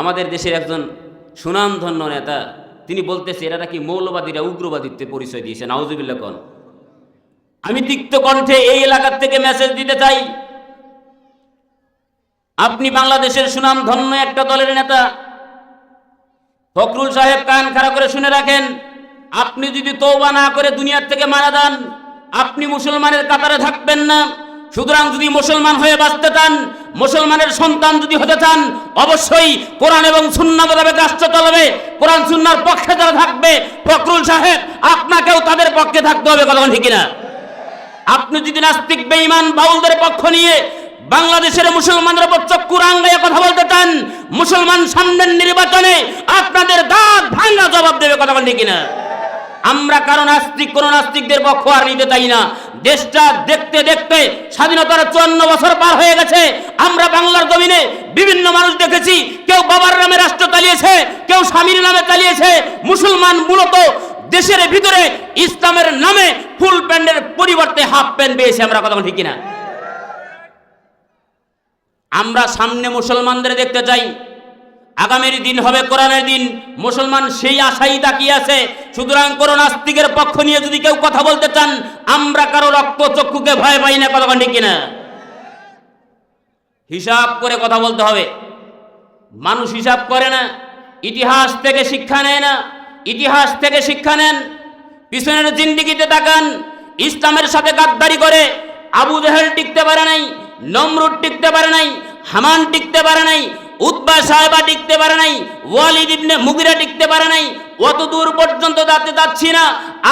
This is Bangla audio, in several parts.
আমাদের দেশের একজন সুনামধন্য নেতা, তিনি বলতেছে, এরা নাকি মৌলবাদীরা উগ্রবাদীত্বে পরিচয় দিয়েছে নাউজুবিল্লা কন। আমি তিক্ত কণ্ঠে এই এলাকার থেকে মেসেজ দিতে চাই। আপনি বাংলাদেশের সুনাম ধন্য একটা দলের নেতা, ফখরুল সাহেব কান খাড়া করে শুনে রাখেন, আপনি যদি তৌবা না করে দুনিয়ার থেকে মারা যান, আপনি মুসলমানের কাতারে থাকবেন না। সুতরাং যদি মুসলমান হয়ে বাঁচতে চান মুসলমানের সন্তান যদি হতে চান, অবশ্যই কোরআন এবং সুন্না মোতাবেক রাষ্ট্র চলবে। কোরআন সুন্নার পক্ষে যারা থাকবে, ফখরুল সাহেব, আপনাকেও তাদের পক্ষে থাকতে হবে, কথা ঠিক কিনা? আপনি যদি নাস্তিক, বেঈমান, বাউলদের পক্ষ নিয়ে বাংলাদেশের মুসলমানদের উপর চক্ষু রাঙ্গাইয়ে কথা বলতে চান, মুসলমান সামনের নির্বাচনে আপনাদের দাঁত ভাঙ্গা জবাব দেবে, কথা বলতে কিনা? আমরা কারণ নাস্তিক, কোন নাস্তিকদের পক্ষ আর নিতে চাই না। দেশটা দেখতে দেখতে স্বাধীনতার চুয়ান্ন বছর পার হয়ে গেছে। আমরা বাংলার জমিনে বিভিন্ন মানুষ দেখেছি, কেউ বাবার নামে রাষ্ট্র চালিয়েছে, কেউ স্বামীর নামে চালিয়েছে। মুসলমান মূলত দেশের ভিতরে ইসলামের নামে ফুল প্যান্টের পরিবর্তে হাফ প্যান্ট পেয়েছে আমরা কথা ঠিক কিনা? আমরা সামনে মুসলমানদের দেখতে চাই। আগামীর দিন হবে কোরআনের দিন। মুসলমান সেই আশাই তাকিয়ে আছে। সুতরাং কোন নাস্তিকের পক্ষ নিয়ে যদি কেউ কথা বলতে চান, আমরা কারও রক্ত চক্ষুকে ভয় পাই না, কথা ঠিক কিনা? হিসাব করে কথা বলতে হবে। মানুষ হিসাব করে না, ইতিহাস থেকে শিক্ষা নেয় না, ইতিহাস থেকে শিক্ষা নেন, পিছনের জিন্দিগিতে তাকান, ইসলামের সাথে গাদ্দারি করে, আবু জাহেল টিকতে পারে নাই, নমরুদ টিকতে পারে নাই, হামান টিকতে পারে নাই উদ্বা সাহেবা টিকতে পারে নাই, ওয়ালিদ ইবনে মুগিরা টিকতে পারে নাই অত দূর পর্যন্ত যাতে যাচ্ছি না।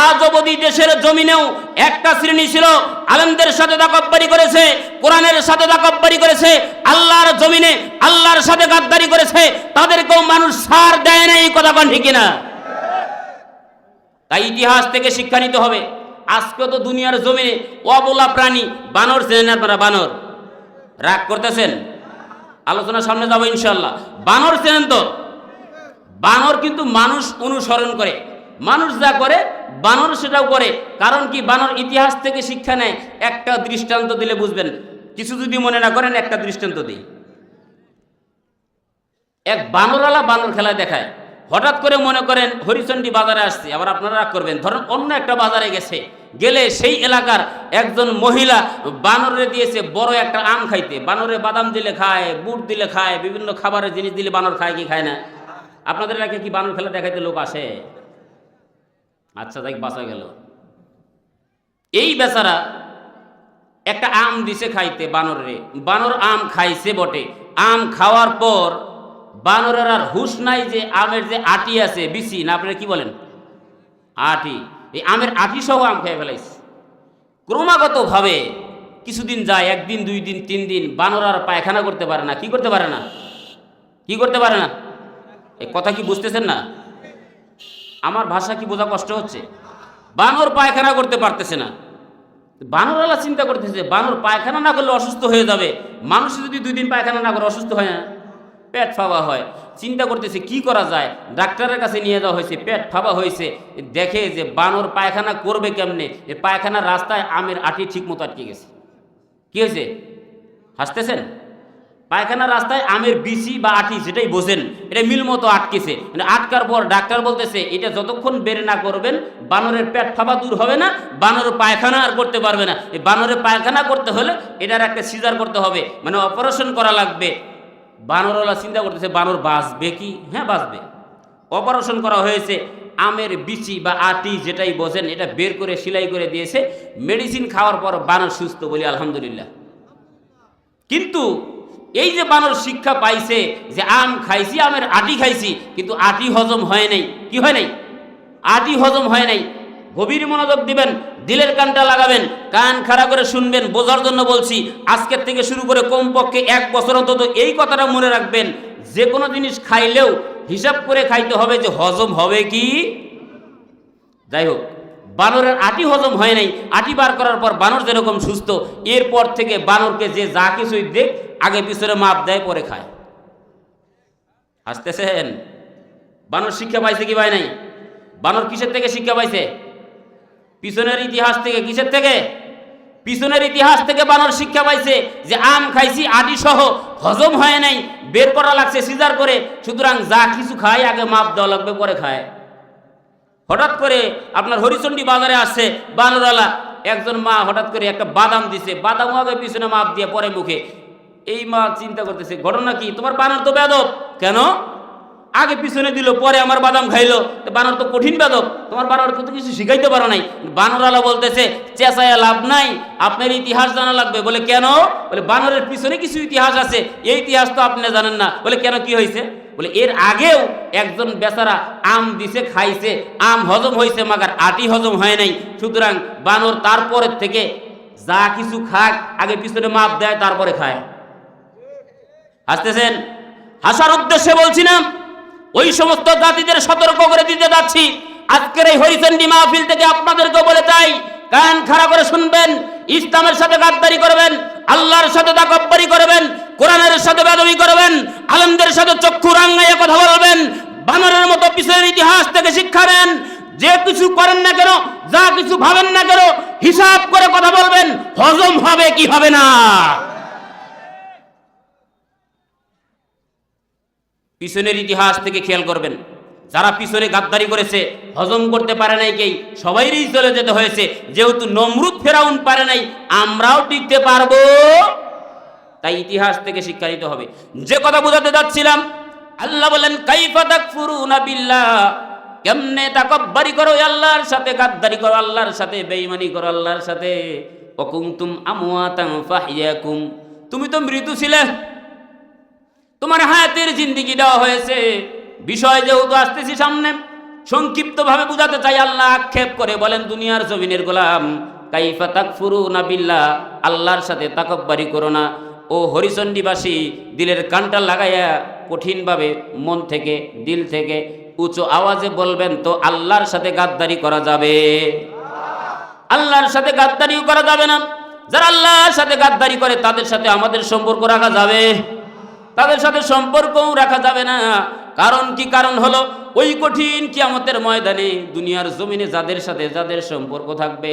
আজ অবধি দেশের জমিনেও একটা শ্রেণি ছিল, আলেমদের সাথে দাকব্বারি করেছে, কোরআনের সাথে দাকব্বারি করেছে, আল্লাহর জমিনে আল্লাহর সাথে গাদ্দারি করেছে, তাদেরকেও মানুষ সার দেয় না এই কথা কন ঠিক না তাই ইতিহাস থেকে শিক্ষা নিতে হবে। আজকে তো দুনিয়ার জমিনে অবলা প্রাণী, বানর চেনেন আপনারা বানর। রাগ করতেছেন? আলোচনার সামনে যাব ইনশাল্লাহ বানর চেনেন তো? বানর কিন্তু মানুষ অনুসরণ করে। মানুষ যা করে, বানর সেটাও করে। কারণ কি? বানর ইতিহাস থেকে শিক্ষা নেয়। একটা দৃষ্টান্ত দিলে বুঝবেন। কিছু যদি মনে না করেন, একটা দৃষ্টান্ত দিই। এক বানরওয়ালা বানর খেলা দেখায়। হঠাৎ করে মনে করেন, হরিচন্ডী বাজারে আসছে। আবার আপনারা রাগ করবেন। ধরেন অন্য একটা বাজারে গেছে। গেলে সেই এলাকার একজন মহিলা বানরে দিয়েছে, বড় একটা আম খাইতে। বানরে বাদাম দিলে খায়, বুট দিলে খায়, বিভিন্ন খাবারের জিনিস দিলে বানর খায় কি খায় না? আপনাদের এলাকায় কি বানর খেলা দেখাইতে লোক আসে? আচ্ছা তাই বাঁচা গেল। এই বেচারা একটা আম দিছে খাইতে বানরে। বানর আম খাইছে বটে। আম খাওয়ার পর বানরের আর হুশ নাই যে আমের যে আটি আছে, বিচি, না আপনারা কি বলেন? আটি। এই আমের আটি সহ আম খেয়ে ফেলাইছে। ক্রমাগতভাবে কিছুদিন যায়, একদিন, দুই দিন, তিন দিন, বানর আর পায়খানা করতে পারে না। কি করতে পারে না? কি করতে পারে না? এই কথা কি বুঝতেছেন না? আমার ভাষা কি বোঝা কষ্ট হচ্ছে? বানর পায়খানা করতে পারতেছে না। বানরওয়ালা চিন্তা করতেছে, বানর পায়খানা না করলে অসুস্থ হয়ে যাবে। মানুষ যদি দুই দিন পায়খানা না করে, অসুস্থ হয় না। পেট ফাবা হয়। চিন্তা করতেছে, কি করা যায়? ডাক্তারের কাছে নিয়ে যাওয়া হয়েছে, পেট ফাবা হয়েছে। দেখে যে বানর পায়খানা করবে কেমনে? এ পায়খানার রাস্তায় আমের আটি ঠিক মতো আটকে গেছে। কি হয়েছে? হাসতেছেন? পায়খানার রাস্তায় আমের বিচি বা আটি সেটাই বোঝেন, এটা মিল মতো আটকেছে। মানে আটকার পর ডাক্তার বলতেছে, এটা যতক্ষণ বের না করবেন, বানরের পেট ফাঁপা দূর হবে না বানরের পায়খানা আর করতে পারবে না। এই বানরের পায়খানা করতে হলে এটার একটা সিজার করতে হবে। মানে অপারেশন করা লাগবে। বানরওয়ালা চিন্তা করতেছে, বানর বাঁচবে কি? হ্যাঁ বাঁচবে। অপারেশন করা হয়েছে, আমের বিচি বা আটি যেটাই বোঝেন, এটা বের করে, সেলাই করে দিয়েছে। মেডিসিন খাওয়ার পর বানর সুস্থ বলি, আলহামদুলিল্লাহ। কিন্তু এই যে বানর শিক্ষা পাইছে যে আম খাইছি, আমের আটি খাইছি, কিন্তু আটি হজম হয় নাই। কি হয় নাই? আটি হজম হয় নাই। গভীর মনোযোগ দিবেন দিলের কানটা লাগাবেন, কান খাড়া করে শুনবেন, বোঝার জন্য বলছি, আজকের থেকে শুরু করে কমপক্ষে এক বছর অন্তত এই কথাটা মনে রাখবেন, যে কোনো জিনিস খাইলেও হিসাব করে খাইতে হবে যে হজম হবে কি? যাই হোক, বানরের আটি হজম হয় নাই, আটি বার করার পর বানর যেরকম সুস্থ, এরপর থেকে বানরকে যে যা কিছুই দেখ, আগে পিছনে মাপ দেয়, পরে খায়। হাসতেছেন? বানর শিক্ষা পাইছে কি পায় নাই? বানর কিসের থেকে শিক্ষা পাইছে? পিছনের ইতিহাস থেকে কিসের থেকে? পিছনের ইতিহাস থেকে বানর শিক্ষা পাইছে যে আম খাইছি, আদি সহ, হজম হয় নাই, বের করা লাগছে, সিজার করে, সুতরাং যা কিছু খায় আগে মাপ দেওয়া লাগবে, পরে খায়। হঠাৎ করে আপনার হরিচন্ডী বাজারে আসছে, বানরওয়ালা, একজন মা হঠাৎ করে একটা বাদাম দিছে, বাদাম আগে পিছনে মাপ দিয়ে পরে মুখে। এই মা চিন্তা করতেছে, ঘটনা কি? তোমার বানর তো বেদব। কেন? আগে পিছনে দিল, পরে আমার বাদাম খাইলো। বানর তো কঠিন বেদব তোমার বানর তো কিছু শিখাইতে পারো নাই। বানরওয়ালা বলতেছে চেঁচায়া লাভ নাই, আপনার ইতিহাস জানা লাগবে। বলে, কেন? বলে, বানরের পিছনে কিছু ইতিহাস আছে। এই ইতিহাস তো আপনি জানেন না। বলে, কেন কি হয়েছে বলে, এর আগেও একজন বেচারা আম দিছে, খাইছে। আম হজম হয়েছে মাগার আটি হজম হয় নাই। সুতরাং বানর তারপরের থেকে যা কিছু খাক, আগে পিছনে মাপ দেয়, তারপরে খায়। হাসতেছেন? হাসার উদ্দেশ্যে বলছি না। ওই সমস্ত জাতিদের সতর্ক করে দিতে যাচ্ছি। আজকের এই হরিচন্ডী মাহফিল থেকে আপনাদেরকে বলে চাই, কান খাড়া করে শুনবেন, ইসলামের সাথে গাদ্দারি করবেন, আল্লাহর সাথে দাকব্বারি করবেন, কোরআনের সাথে বেদবি করবেন, আলমদের সাথে চক্ষু রাঙ্গাইয়ে কথা বলবেন, বানরের মতো পিছনের ইতিহাস থেকে শিক্ষা নেন, যে কিছু করেন না কেন, যা কিছু ভাবেন না কেন, হিসাব করে কথা বলবেন, হজম হবে কি হবে না? পিছনের ইতিহাস থেকে খেয়াল করবেন। যারা পিছনে গাদ্দারি করেছে, হজম করতে পারে নাই কেই, সবাইরই চলে যেতে হয়েছে। যেহেতু নমরুদ ফেরাউন পারে নাই, আমরাও টিকতে পারব। তাই ইতিহাস থেকে শিক্ষা নিতে হবে। যে কথা বোঝাতে যাচ্ছিলাম, আল্লাহ বলেন কাইফা তাকফুরুনা বিল্লাহ। কেমনে তাকব্বারি করো আল্লাহর সাথে, গাদ্দারি করো আল্লাহর সাথে, বেঈমানি করো আল্লাহর সাথে। ওকুমতুম আমওয়াতান ফাহিয়াকুম তুমি তো মৃত্যু ছিলে। তোমার হায়াতের জিন্দিগি দেওয়া হয়েছে। বিষয় যেহেতু আসতেছি সামনে, সংক্ষিপ্তভাবে বুঝাতে চাই, আল্লাহ আক্ষেপ করে বলেন, দুনিয়ার জমিনের গোলাম, কাইফা তাকফুরু না বিল্লা আল্লাহর সাথে তাকব্বারি করো না। ও হরিচণ্ডীবাসী, দিলের কানটা লাগাইয়া কঠিনভাবে মন থেকে, দিল থেকে উঁচু আওয়াজে বলবেন, তো আল্লাহর সাথে গাদ্দারি করা যাবে? আল্লাহর সাথে গাদ্দারিও করা যাবে না। যারা আল্লাহর সাথে গাদ্দারি করে, তাদের সাথে আমাদের সম্পর্ক রাখা যাবে। তাদের সাথে সম্পর্কও রাখা যাবে না। কারণ কি কারণ হলো? ওই কঠিন কিয়ামতের ময়দানে দুনিয়ার জমিনে যাদের সাথে যাদের সম্পর্ক থাকবে,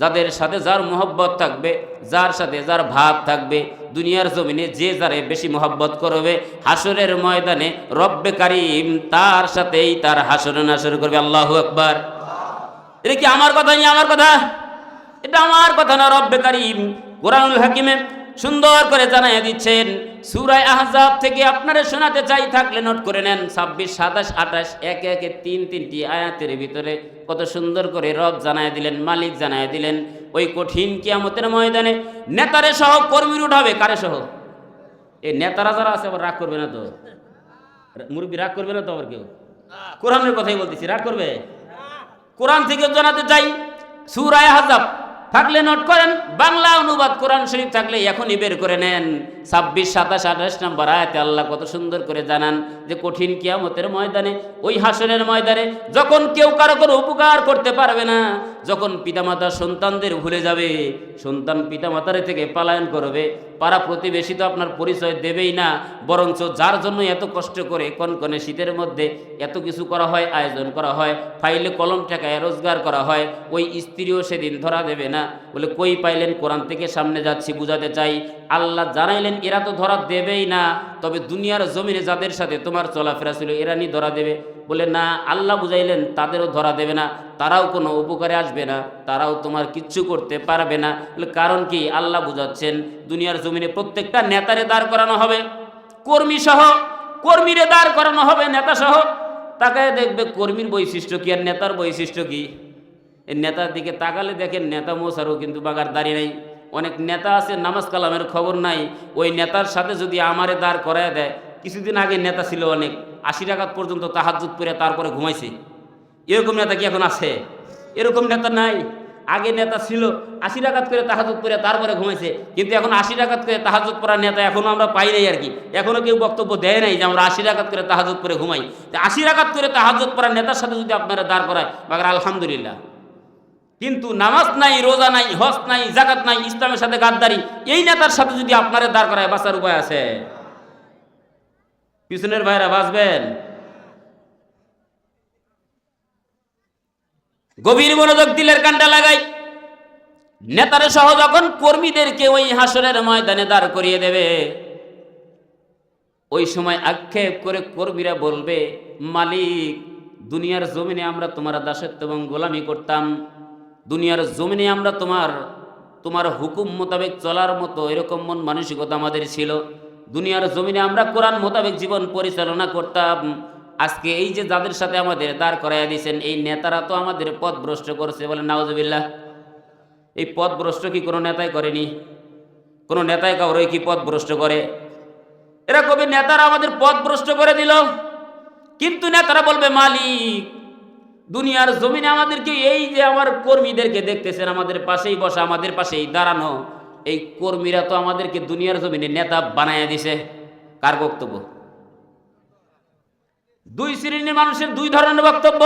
যাদের সাথে যার মোহব্বত থাকবে, যার সাথে যার ভাব থাকবে, দুনিয়ার জমিনে যে যারে বেশি মোহব্বত করবে, হাসরের ময়দানে রব্বে কারিম তার সাথেই তার হাসর নাসর করবে। আল্লাহ আকবার। এটা কি আমার কথা নিয়ে আমার কথা? এটা আমার কথা না রব্বে কারিম। কোরআনুল হাকিমে সুন্দর করে জানাই দিচ্ছেন। সুরায় আহজাব থেকে আপনারা শোনাতে চাই, থাকলে নোট করে নেন। ছাব্বিশ, সাতাশ, আঠাশ, একে একে তিন তিনটি আয়াতের ভিতরে কত সুন্দর করে রব জানাই দিলেন, মালিক জানাই দিলেন। ওই কঠিন কিয়ামতের ময়দানে নেতারে সহ কর্মীর উঠাবে কারে সহ? এই নেতারা যারা আছে, আবার রাগ করবে না তো? মুরব্বী রাগ করবে না তো আবার কেউ? কোরআনের কথাই বলতেছি, রাগ করবে? কোরআন থেকে জানাতে চাই, সুরায় হাজাব থাকলে নোট করেন বাংলা অনুবাদ কোরআন শরীফ থাকলে এখনই বের করে নেন। ছাব্বিশ, সাতাশ, আঠাশ নম্বর আয়াতে আল্লাহ কত সুন্দর করে জানান যে কঠিন কিয়ামতের ময়দানে, ওই হাসনের ময়দানে যখন কেউ কারও কোনো উপকার করতে পারবে না, যখন পিতামাতা সন্তানদের ভুলে যাবে, সন্তান পিতামাতার থেকে পালায়ন করবে, পাড়া প্রতিবেশী তো আপনার পরিচয় দেবেই না, বরঞ্চ যার জন্য এত কষ্ট করে কনকনে শীতের মধ্যে এত কিছু করা হয়, আয়োজন করা হয়, ফাইলে কলম টাকায় রোজগার করা হয়, ওই স্ত্রীও সেদিন ধরা দেবে না। বলে, কই পাইলেন? কোরআন থেকে সামনে যাচ্ছি, বুঝাতে চাই। আল্লাহ জানাইলেন এরা তো ধরা দেবেই না। তবে দুনিয়ার জমিনে যাদের সাথে তোমার চলাফেরা ছিল, এরা নি ধরা দেবে? বলে, না, আল্লাহ বুঝাইলেন, তাদেরও ধরা দেবে না। তারাও কোনো উপকারে আসবে না। তারাও তোমার কিচ্ছু করতে পারবে না। কারণ কি? আল্লাহ বুঝাচ্ছেন, দুনিয়ার জমিনে প্রত্যেকটা নেতারে দাঁড় করানো হবে। কর্মী সহ, কর্মীরে দাঁড় করানো হবে, নেতা সহ। তাকায় দেখবে কর্মীর বৈশিষ্ট্য কি আর নেতার বৈশিষ্ট্য কি? এই নেতার দিকে তাকালে দেখেন, নেতা মোসারও কিন্তু বাগার দাঁড়িয়ে নেই। অনেক নেতা আছে, নামাজ কালামের খবর নাই। ওই নেতার সাথে যদি আমারে দাঁড় করায় দেয়, কিছুদিন আগে নেতা ছিল অনেক, আশি টাকা পর্যন্ত তাহাজুত করে তারপরে ঘুমাইছে। এরকম নেতা কি এখন আছে? এরকম নেতা নাই। আগে নেতা ছিল, আশি টাকাত করে তাহাজুত করে তারপরে ঘুমাইছে। কিন্তু এখন আশি টাকাত করে তাহাজুত করার নেতা এখনও আমরা পাই নাই আর কি। এখনও কেউ বক্তব্য দেয় নাই যে আমরা আশি টাকাত করে তাহাজুত করে ঘুমাই। আশি টাকাত করে তাহাজুত করার নেতার সাথে যদি আপনারা দাঁড় করায় বাগার আলহামদুলিল্লাহ। কিন্তু নামাজ নাই, রোজা নাই, হজ নাই জাকাত নাই, ইসলামের সাথে গাদ্দারি, এই নেতার সাথে যদি আপনারা দাঁড় করায়, বাঁচার উপায় আছে? পিছনের ভাইরা বাঁচবেন? গভীর মনোযোগ দিলের কানটা লাগাই। নেতারা সহ যখন কর্মীদেরকে ওই হাসরের ময়দানে দাঁড় করিয়ে দেবে, ওই সময় আক্ষেপ করে কর্মীরা বলবে, মালিক, দুনিয়ার জমিনে আমরা তোমার দাসত্ব এবং গোলামি করতাম। দুনিয়ার জমিনে আমরা তোমার তোমার হুকুম মোতাবেক চলার মতো এরকম মন মানসিকতা আমাদের ছিল। দুনিয়ার জমিনে আমরা কোরআন মোতাবেক জীবন পরিচালনা করতাম। আজকে এই যে যাদের সাথে আমাদের দাঁড় করাইয়া দিয়েছেন, এই নেতারা তো আমাদের পথ ভ্রষ্ট করছে বলে নাওজবিল্লাহ এই পথ ভ্রষ্ট কি কোনো নেতাই করেনি? কোনো নেতাই কাউরে কি পথ ভ্রষ্ট করে? এরা কবি নেতারা আমাদের পথ ভ্রষ্ট করে দিল। কিন্তু নেতারা বলবে, মালিক দুনিয়ার জমিনে আমাদেরকে এই যে আমার কর্মীদেরকে দেখতেছেন, আমাদের পাশেই বসা, আমাদের পাশেই দাঁড়ানো, এই কর্মীরা তো আমাদেরকে দুনিয়ার জমিনে নেতা বানাইয়া দিছে। কার বক্তব্য? দুই শ্রেণির মানুষের দুই ধরনের বক্তব্য।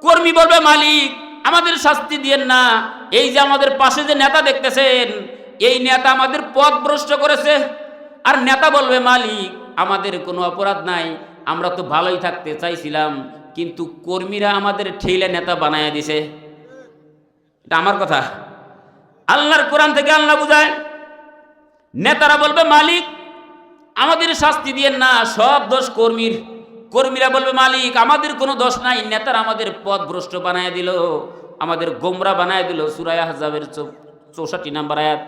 কর্মী বলবে, মালিক, আমাদের শাস্তি দিয়েন না। এই যে আমাদের পাশে যে নেতা দেখতেছেন, এই নেতা আমাদের পথ ভ্রষ্ট করেছে। আর নেতা বলবে, মালিক, আমাদের কোনো অপরাধ নাই। আমরা তো ভালোই থাকতে চাইছিলাম। কিন্তু কর্মীরা আমাদের ঠেলে নেতা বানায় দিছে। এটা আমার কথা। আল্লাহর কোরআন থেকে আল্লাহ বুঝায়, নেতারা বলবে, মালিক, আমাদের শাস্তি দিয়েন না, সব দোষ কর্মীর। কর্মীরা বলবে, মালিক, আমাদের কোনো দোষ নাই। নেতারা আমাদের পথ ভ্রষ্ট বানায় দিল, আমাদের গোমরা বানায় দিল সুরায় হাজাবের চৌষট্টি নাম্বার আয়াত।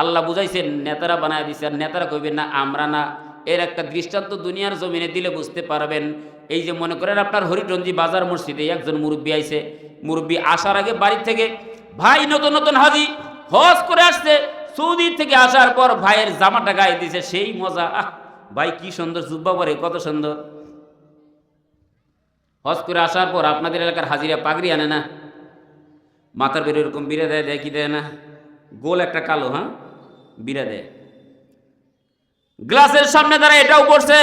আল্লাহ বুঝাইছেন, নেতারা বানায় দিছে। আর নেতারা কইবেন না, আমরা না। এর একটা দৃষ্টান্ত দুনিয়ার জমিনে দিলে বুঝতে পারবেন। এই যে মনে করেন আপনার হরিটঞ্জি বাজার মসজিদে একজন মুরব্বী আইছে। মুরব্বী আসার আগে বাড়ি থেকে, ভাই, নতুন নতুন হাজি, হজ করে আসছে। সৌদি থেকে আসার পর ভাইয়ের জামাটা গায়ে দিছে, সেই মজা। আহ, ভাই, কি সুন্দর জুব্বা পরে, কত সুন্দর। হজ করে আসার পর আপনাদের এলাকার হাজিরা পাগড়ি আনে না? মাথার বের এরকম বিড়ে দেয় দেয় কি দেয় না? গোল একটা কালো হ্যাঁ? বিড়ে দেয়। গ্লাসের সামনে দাঁড়ায় এটাও পড়ছে।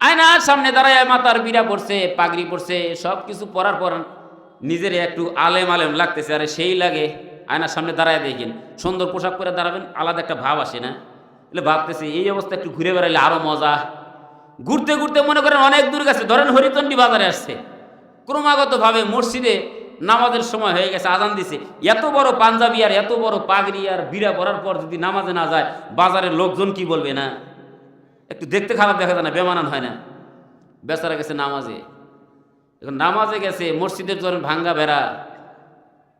আয়নার সামনে দাঁড়ায় মাথার বিড়া পড়ছে, পাগড়ি পড়ছে সব কিছু পরার পর নিজের একটু আলেম আলেম লাগতেছে, আরে সেই লাগে। আয়নার সামনে দাঁড়ায় দেখেন, সুন্দর পোশাক পরে দাঁড়াবেন, আলাদা একটা ভাব আসে না। এলে ভাবতেছে এই অবস্থা একটু ঘুরে বেড়াইলে আরও মজা। ঘুরতে ঘুরতে মনে করেন অনেক দূর গেছে, ধরেন হরিতন্ডি বাজারে আসছে। ক্রমাগতভাবে মসজিদে নামাজের সময় হয়ে গেছে, আজান দিছে। এত বড় পাঞ্জাবি আর এত বড় পাগড়ি আর বিড়া পরার পর যদি নামাজে না যায়, বাজারের লোকজন কি বলবে না? একটু দেখতে খারাপ দেখা যায় না, বেমানান হয় না। বেচারা গেছে নামাজে। এখন নামাজে গেছে, মসজিদের ধরেন ভাঙ্গা বেড়া।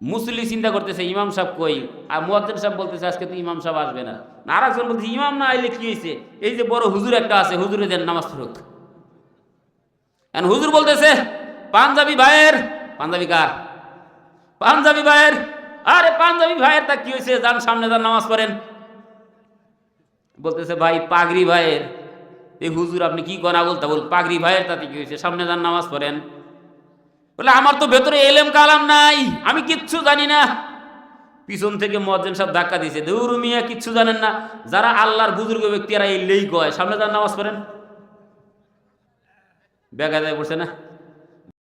মুসলি চিন্তা করতেছে, ইমাম সাহেব কই? আর মুয়াদ্দিন সাহেব বলতেছে, আজকে তো ইমাম সাহেব আসবে না। আর একজন বলতেছে, ইমাম না আইলে কি হয়েছে? এই যে বড় হুজুর একটা আছে, হুজুরে দেন নামাজ পড়ুক এখন হুজুর বলতেছে, পাঞ্জাবি ভাইয়ের, পাঞ্জাবি কার? পাঞ্জাবি ভাইয়ের, আরে পাঞ্জাবি ভাইয়ের তা কি হয়েছে? যান সামনে যান, নামাজ পড়েন। বলতেছে, ভাই, পাগড়ি ভাইয়ের। এই হুজুর, আপনি কি কনা বলতে বল পাগড়ি ভাইয়ের তাতে কি হয়েছে? সামনে যান, নামাজ পড়েন। বলে, আমার তো ভেতরে এলেম কালাম নাই। আমি কিচ্ছু জানি না। পিছন থেকে মজ্জেন সব ধাক্কা দিয়েছে। দৌর মিয়া, কিচ্ছু জানেন না। যারা আল্লাহর বুজুর্গ ব্যক্তিরা এই লেই কয় সামনে যান, নামাজ পড়েন। বেগা যায় পড়ছে না?